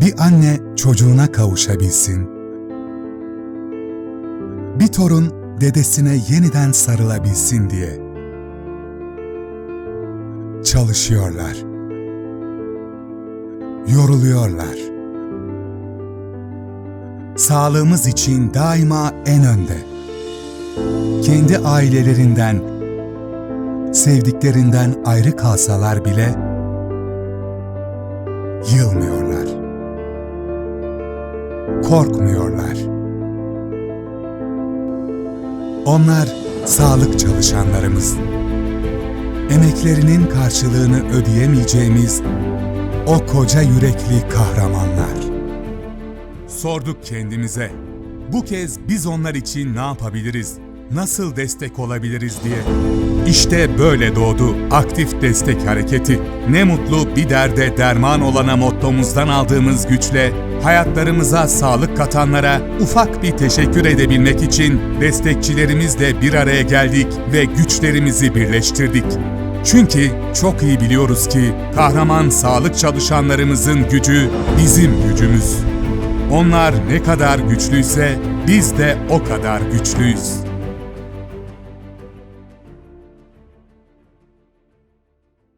Bir anne çocuğuna kavuşabilsin. Bir torun dedesine yeniden sarılabilsin diye. Çalışıyorlar. Yoruluyorlar. Sağlığımız için daima en önde. Kendi ailelerinden, sevdiklerinden ayrı kalsalar bile yılmıyorlar. Korkmuyorlar. Onlar sağlık çalışanlarımız. Emeklerinin karşılığını ödeyemeyeceğimiz o koca yürekli kahramanlar. Sorduk kendimize. Bu kez biz onlar için ne yapabiliriz? Nasıl destek olabiliriz diye. İşte böyle doğdu Aktif Destek Hareketi. Ne mutlu bir derde derman olana mottomuzdan aldığımız güçle hayatlarımıza sağlık katanlara ufak bir teşekkür edebilmek için destekçilerimizle bir araya geldik ve güçlerimizi birleştirdik. Çünkü çok iyi biliyoruz ki kahraman sağlık çalışanlarımızın gücü bizim gücümüz. Onlar ne kadar güçlüyse biz de o kadar güçlüyüz.